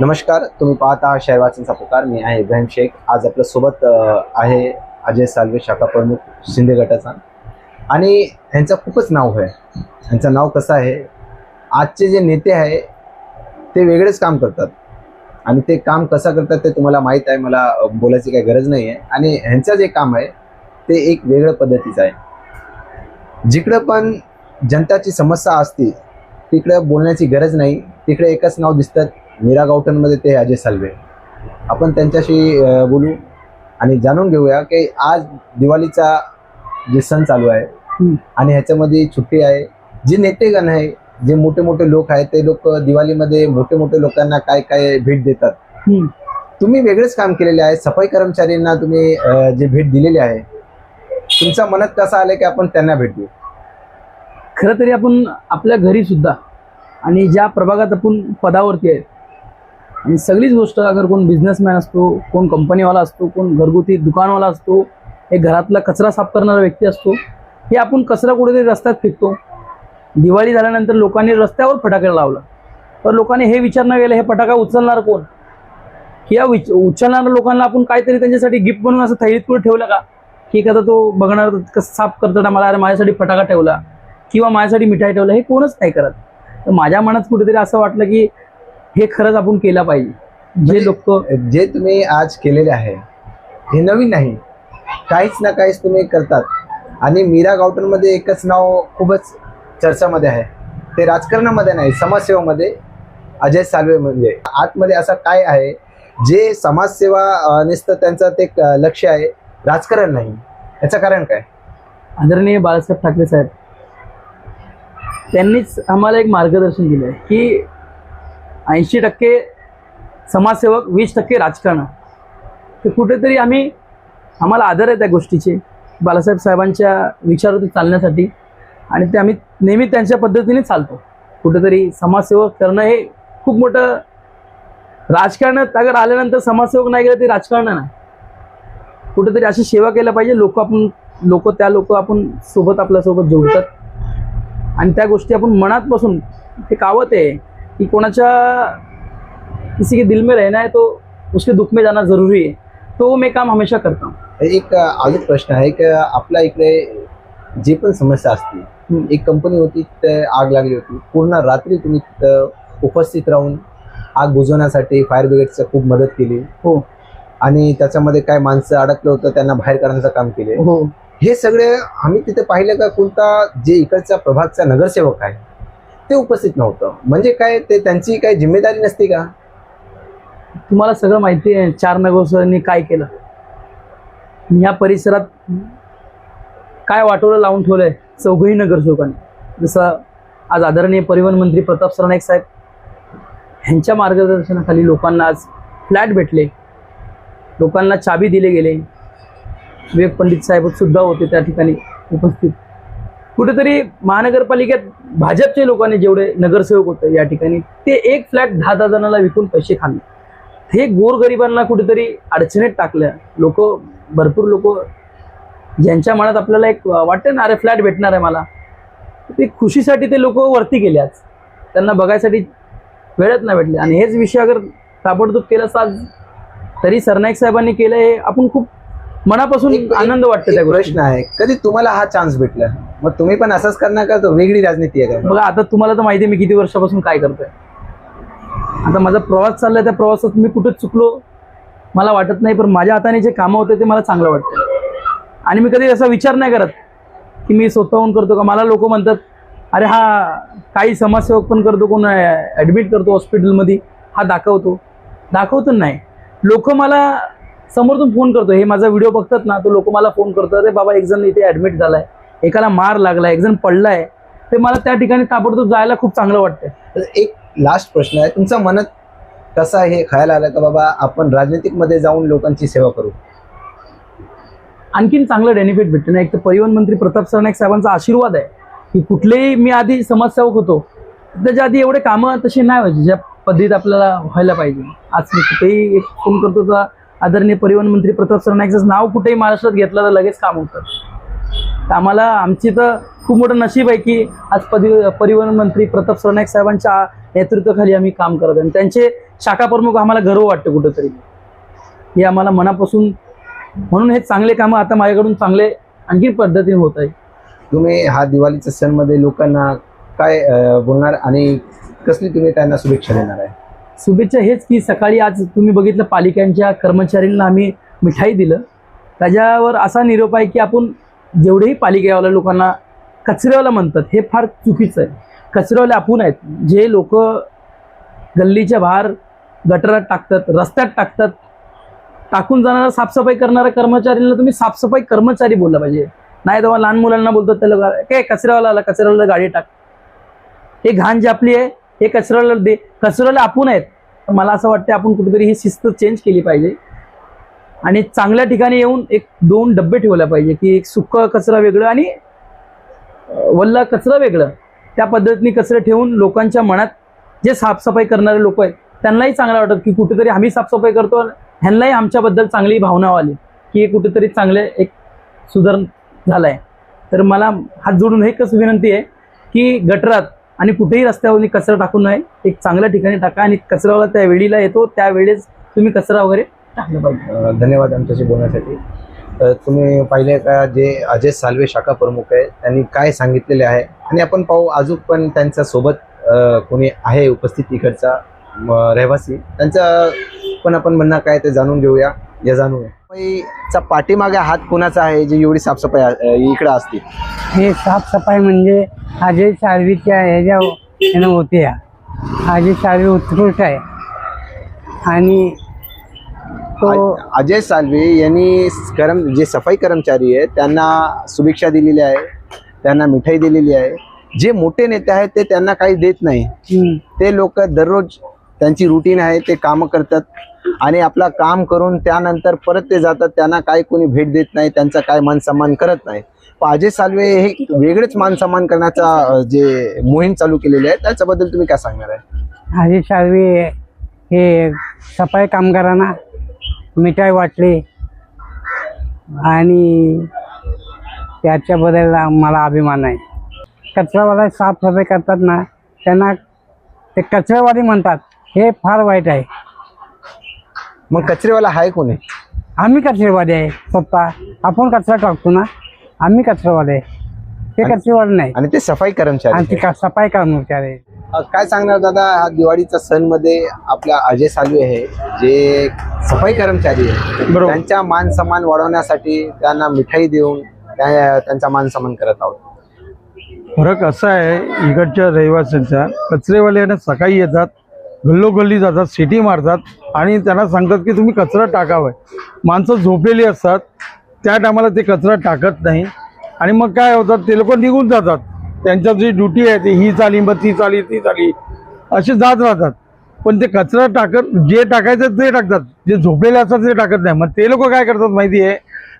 नमस्कार तुम्ही पाहत आहात शहरवाचनचा पुकार. मी आहे इब्राहिम शेख. आज आपल्यासोबत आहे अजय साल्वे शाखा प्रमुख शिंदे गटाचा. आणि ह्यांचं खूपच नाव आहे. ह्यांचं नाव कसं आहे? आजचे जे नेते आहे ते वेगळेच काम करतात. आणि ते काम कसं करतात ते तुम्हाला माहीत आहे. मला बोलायची काही गरज नाही आहे आणि ह्यांचं जे काम आहे ते एक वेगळं पद्धतीचं आहे. जिकडं पण जनताची समस्या असते तिकडं बोलण्याची गरज नाही. तिकडे एकच नाव दिसतं मीरा गावठणमध्ये ते अजय साल्वे. आपण त्यांच्याशी बोलू आणि जाणून घेऊया की आज दिवाळीचा जे सण चालू आहे. आणि ह्याच्यामध्ये सुट्टी आहे. जे नेतेगण आहे जे मोठे मोठे लोक आहेत ते लोक दिवाळीमध्ये मोठे मोठे लोकांना काय काय भेट देतात. तुम्ही वेगळेच काम केलेले आहे. सफाई कर्मचाऱ्यांना तुम्ही जे भेट दिलेली आहे तुमच्या मनात कसं आलं की आपण त्यांना भेट देऊ? खरं तरी आपण आपल्या घरी सुद्धा आणि ज्या प्रभागात आपण पदावरती आहे आणि सगळीच गोष्ट अगर कोण बिझनेसमॅन असतो कोण कंपनीवाला असतो कोण घरगुती दुकानवाला असतो एक घरातला कचरा साफ करणारा व्यक्ती असतो हे आपण कचरा कुठेतरी रस्त्यात फेकतो. दिवाळी झाल्यानंतर लोकांनी रस्त्यावर फटाके लावला. तर लोकांनी हे विचार न केलं हे फटाका उचलणार कोण? या विच उचलणाऱ्या लोकांना आपण काहीतरी त्यांच्यासाठी गिफ्ट म्हणून असं थैलीत पुढे ठेवलं का? की एखादा तो बघणार कसं साफ करताना मला अरे माझ्यासाठी फटाका ठेवला किंवा माझ्यासाठी मिठाई ठेवलं हे कोणच नाही करत. तर माझ्या मनात कुठेतरी असं वाटलं की हे खरंच आपण केलं पाहिजे. जे म्हणजे- लोक जे तुम्ही आज केलेले आहे हे नवीन नाही. काहीच ना काहीच तुम्ही करतात. आणि मीरा गावठणमध्ये एकच नाव खूपच चर्चामध्ये आहे. ते राजकारणामध्ये नाही समाजसेवामध्ये अजय साल्वे म्हणजे. आतमध्ये असं काय आहे जे समाजसेवा नुसतं त्यांचं ते लक्ष आहे. राजकारण नाही. याचं कारण काय? आदरणीय बाळासाहेब ठाकरे साहेब त्यांनीच आम्हाला एक मार्गदर्शन दिलं की ऐंशी टक्के समाजसेवक वीस टक्के राजकारण. ते कुठेतरी आम्ही आम्हाला आदर आहे त्या गोष्टीचे बालासाहेब साहेबांच्या विचारावरती चालण्यासाठी. आणि ते आम्ही नेहमी त्यांच्या पद्धतीने चालतो. कुठेतरी समाजसेवक करणं हे खूप मोठं राजकारणात अगर आल्यानंतर समाजसेवक नाही गेलं ते राजकारण नाही. कुठेतरी अशी सेवा केल्या पाहिजे. लोक आपण लोक त्या लोक आपण सोबत आपल्यासोबत जोडतात. आणि त्या गोष्टी आपण मनात बसून ते कावत आहे. की कोणाच्या किसी के दिल में रहना है तो उसके दुख में जाना जरूरी है। तो मैं काम हमेशा करता हूँ। एक अजून प्रश्न आहे की आपल्या इकडे जे पण समस्या असतील हम्म. एक कंपनी होती तिथे आग लागली होती. पूर्ण रात्री तुम्ही तिथं उपस्थित राहून आग बुझवण्यासाठी फायर ब्रिगेडचं खूप मदत केली. हो. आणि त्याच्यामध्ये काय माणसं अडकलं होतं त्यांना बाहेर काढण्याचं काम केले. हो. हे सगळे आम्ही तिथे पाहिलं का कोणता जे इकडचा प्रभागचा नगरसेवक आहे ते उपस्थित नव्हतं. म्हणजे काय ते त्यांची काही जिम्मेदारी नसते का? तुम्हाला सगळं माहिती आहे चार नगरसेवकांनी काय केलं? या परिसरात काय वाटोळं लावून ठेवलंय चौघही नगरसेवकांनी? जसं आज आदरणीय परिवहन मंत्री प्रताप सरनाईक साहेब ह्यांच्या मार्गदर्शनाखाली लोकांना आज फ्लॅट भेटले. लोकांना चाबी दिले गेले. विवेक पंडित साहेब सुद्धा होते त्या ठिकाणी उपस्थित. कुठेतरी महानगरपालिकेत भाजपचे लोकांनी जेवढे नगरसेवक होते या ठिकाणी ते एक फ्लॅट दहा दहा जणांना विकून पैसे खाल्ले. हे गोरगरिबांना कुठेतरी अडचणीत टाकलं लोक भरपूर लोक ज्यांच्या मनात आपल्याला एक वाटतं ना अरे फ्लॅट भेटणार आहे मला. ते खुशीसाठी ते लोक वरती गेले आज त्यांना बघायसाठी वेळच नाही भेटले. आणि हेच विषय अगर ताबडतोब केलं असतं आज तरी सरनाईक साहेबांनी केलं हे आपण खूप मनापासून आनंद वाटतो त्या गोष्टी प्रश्न आहे. कधी तुम्हाला हा चान्स भेटला? मग तुम्ही पण असंच करणार का? तो वेगळी राजनीती आहे का? बघा आता तुम्हाला तर माहिती आहे मी किती वर्षापासून काय करतोय. आता माझा प्रवास चाललाय त्या प्रवासात मी कुठेच चुकलो मला वाटत नाही पण माझ्या हाताने जे कामं होते ते मला चांगलं वाटतं आणि मी कधी असा विचार नाही करत की मी स्वतःहून करतो का? मला लोक म्हणतात अरे हा काही समाजसेवक पण करतो कोण ॲडमिट करतो हॉस्पिटलमध्ये हा दाखवतो. दाखवतो नाही. लोक मला समोरून फोन करतो हे माझा व्हिडिओ बघतात ना तो लोक मला फोन करतो अरे बाबा एक जण इथे ॲडमिट झालाय एकाला मार लागलाय एक जण पडलाय. ते मला त्या ठिकाणी ताबडतोब जायला खूप चांगलं वाटतंय. तर एक लास्ट प्रश्न आहे तुमच्या मनात कसा हे खायला आलं का बाबा आपण राजनीतिकमध्ये जाऊन लोकांची सेवा करू. आणखीन चांगलं बेनिफिट भेटतं ना. एक तर परिवहन मंत्री प्रताप सरनाईक साहेबांचा आशीर्वाद आहे की कुठलेही मी आधी समाजसेवक होतो त्याच्या आधी एवढे कामं तसे नाही व्हायचे ज्या पद्धतीत आपल्याला व्हायला पाहिजे. आज मी कुठेही एक फोन करतो तर आदरणीय परिवहन मंत्री प्रताप सरनाईकचं नाव कुठेही महाराष्ट्रात घेतलं तर लगेच काम होतं. तर आम्हाला आमची तर खूप मोठं नशीब आहे की आज पदि परिवहन मंत्री प्रताप सरनाईक साहेबांच्या नेतृत्वाखाली आम्ही काम करत आहे. आणि त्यांचे शाखा प्रमुख आम्हाला गर्व वाटतं कुठंतरी. हे आम्हाला मनापासून म्हणून हे चांगले कामं आता माझ्याकडून चांगले आणखी पद्धतीने होत आहे. तुम्ही हा दिवाळीच्या सणमध्ये लोकांना काय बोलणार आणि कसली तुम्ही त्यांना शुभेच्छा देणार आहे? शुभेच्छा हेच की सकाळी आज तुम्ही बघितलं पालिकांच्या कर्मचाऱ्यांना आम्ही मिठाई दिलं. त्याच्यावर असा निरोप आहे की आपण जेवढेही पालिकेवाल्या लोकांना कचऱ्यावाला म्हणतात हे फार चुकीचं आहे. कचऱ्यावाले आपण आहेत जे लोक गल्लीच्या बाहेर गटरात टाकतात रस्त्यात टाकतात टाकून जाणारा साफसफाई करणाऱ्या कर्मचाऱ्यांना तुम्ही साफसफाई कर्मचारी बोलला पाहिजे. नाही तेव्हा लहान मुलांना बोलतात त्याला काय कचऱ्यावाला आला कचऱ्यावाला गाडी टाक. हे घाण जी आपली आहे हे कचऱ्याला दे कचऱ्याला आपण आहेत. तर मला असं वाटतं आपण कुठेतरी ही शिस्त चेंज केली पाहिजे. आणि चांगल्या ठिकाणी येऊन एक दोन डब्बे ठेवल्या पाहिजे की एक सुका कचरा वेगळं आणि वल्ला कचरा वेगळं. त्या पद्धतीने कचरा ठेवून लोकांच्या मनात जे साफसफाई करणारे लोक आहेत त्यांनाही चांगलं वाटत की कुठेतरी आम्ही साफसफाई करतो ह्यांनाही आमच्याबद्दल चांगली भावना आली की हे कुठेतरी चांगले एक सुधारण झालं आहे तर मला हात जोडून एकच विनंती आहे की गटरात आणि कुठेही रस्त्यावर कचरा टाकू नये. एक चांगल्या ठिकाणी टाका आणि कचरावाला त्या वेळीला येतो त्यावेळेस तुम्ही कचरा वगैरे टाकलं पाहिजे. धन्यवाद आमच्याशी बोलण्यासाठी. तुम्ही पाहिले का जे अजय साल्वे शाखा प्रमुख आहे त्यांनी काय सांगितलेले आहे? आणि आपण पाहू अजून पण त्यांच्यासोबत कोणी आहे उपस्थित इकडचा रहिवासी? त्यांचं पण आपण म्हणणं काय ते जाणून घेऊया. या जाणूया चा पाठीमागे हात कुणाचा आहे जी एवढी साफसफाई इकडं असते हे साफसफाई म्हणजे अजय साळवीच्या ह्याच्या ह्यानं होते या. अजय साळवी उत्कृष्ट आहे. आणि तो अजय साल्वे यांनी कर्म जे सफाई कर्मचारी आहेत त्यांना शुभेच्छा दिलेली आहे त्यांना मिठाई दिलेली आहे. जे मोठे नेते आहेत ते त्यांना काही देत नाही. हम्म, ते लोक दररोज त्यांची रुटीन आहे ते काम करतात. आणि आपला काम करून त्यानंतर परत ते जातात त्यांना काय कोणी भेट देत नाही त्यांचा काय मानसन्मान करत नाही. अजय साल्वे हे वेगळेच मानसन्मान करण्याचा जे मोहीम चालू केलेली आहे त्याच्याबद्दल तुम्ही काय सांगणार आहे? अजय साळवी हे सफाई कामगारांना मिठाई वाटली आणि त्याच्याबद्दल मला अभिमान आहे. कचरावाला साफसफाई करतात ना त्यांना ते कचरेवाली म्हणतात हे फार वाईट आहे. मग कचरेवाला आहे कोणी? आम्ही कचरेवाले आहे स्वतः आपण कचरा टाकतो ना आम्ही कचरेवाले आहे. ते कचरेवाले नाही. आणि ते सफाई कर्मचारी आणि आहेत. ते सफाई कर्मचारी आहे अ, काय सांगणार दादा हा दिवाळीचा सणमध्ये आपला अजय सालवे आहे जे सफाई कर्मचारी आहे. बरोबर. त्यांचा मान सन्मान वाढवण्यासाठी त्यांना मिठाई देऊन त्या- त्यांचा मान सन्मान करत आहोत. फरक असा आहे इकडच्या रहिवाशांचा कचरेवाल्याने सकाळी येतात गल्लोगल्ली जातात सिटी मारतात आणि त्यांना सांगतात की तुम्ही कचरा टाकावा. माणसं झोपलेली असतात त्या टायमाला ते कचरा टाकत नाही. आणि मग काय होतात ते लोक निघून जातात. त्यांच्या जी ड्युटी आहे ती ही चाली मग ती चाली ती चाली. असे जात राहतात. पण ते कचरा टाकत जे टाकायचं ते टाकतात. जे झोपलेले असतात ते टाकत नाही. मग ते लोक काय करतात माहिती आहे?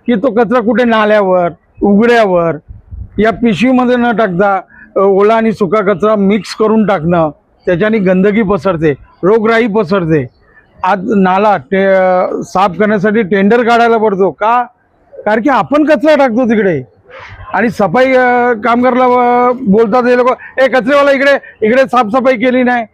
की तो कचरा कुठे नाल्यावर उघड्यावर या पिशवीमध्ये न टाकता ओला आणि सुका कचरा मिक्स करून टाकणं त्याच्याने गंदगी पसरते रोगराई पसरते. आज नाला टे साफ करण्यासाठी टेंडर काढायला पडतो. का? कारण की आपण कचरा टाकतो तिकडे. आणि सफाई कामगारला बोलतात हे लोक ए कचरेवाला इकडे इकडे साफसफाई केली नाही.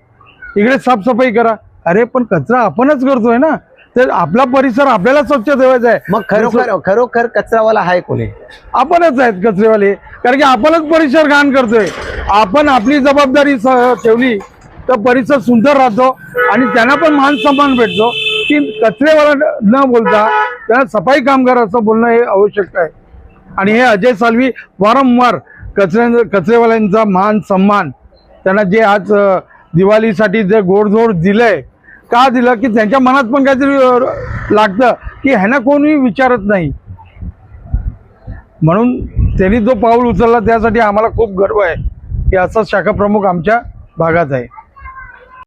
इकडे साफसफाई करा. अरे पण कचरा आपणच करतोय ना. तर आपला परिसर आपल्याला स्वच्छ ठेवायचा आहे. मग खरोखर खरोखर कचरावाला आहे कोणी? आपणच आहेत कचरेवाले. कारण की आपणच परिसर घाण करतोय. आपण आपली जबाबदारी स- ठेवली. तर परिसर सुंदर राहतो आणि त्यांना पण मान सन्मान भेटतो. की कचरेवाला न- बोलता त्यांना सफाई कामगार असं बोलणं हे आवश्यक आहे. आणि हे अजय सालवी वारंवार कचऱ्या कचरेवाल्यांचा मान सन्मान त्यांना जे आज दिवाळीसाठी जे गोडधोड दिलंय का दिलं? की त्यांच्या मनात पण काहीतरी लागतं की ह्यांना कोणी विचारत नाही. म्हणून त्यांनी जो पाऊल उचलला त्यासाठी आम्हाला खूप गर्व आहे की असा शाखा प्रमुख आमच्या भागात आहे.